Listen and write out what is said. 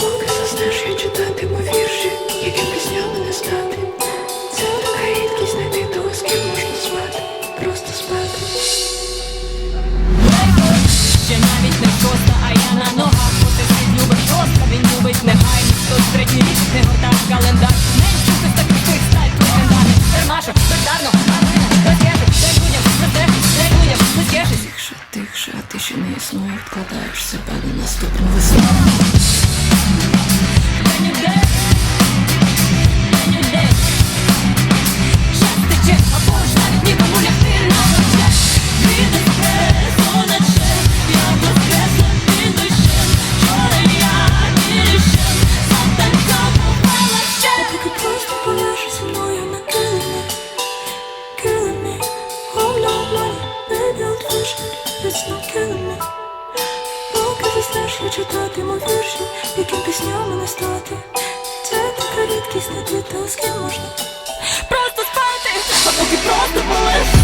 Поки заснеш, я читатиму вірші, які піснями не стати. Це така рідкість знайти того, з ким можна спати, просто спати. Ще навіть не просто, а я на ще не існує, відкладаєш себе до наступного весну. Killing me. Поки я читатиму вірші, яким піснями не стати. Це така рідкість, того, з ким можна. Просто спати, а поки просто полежиш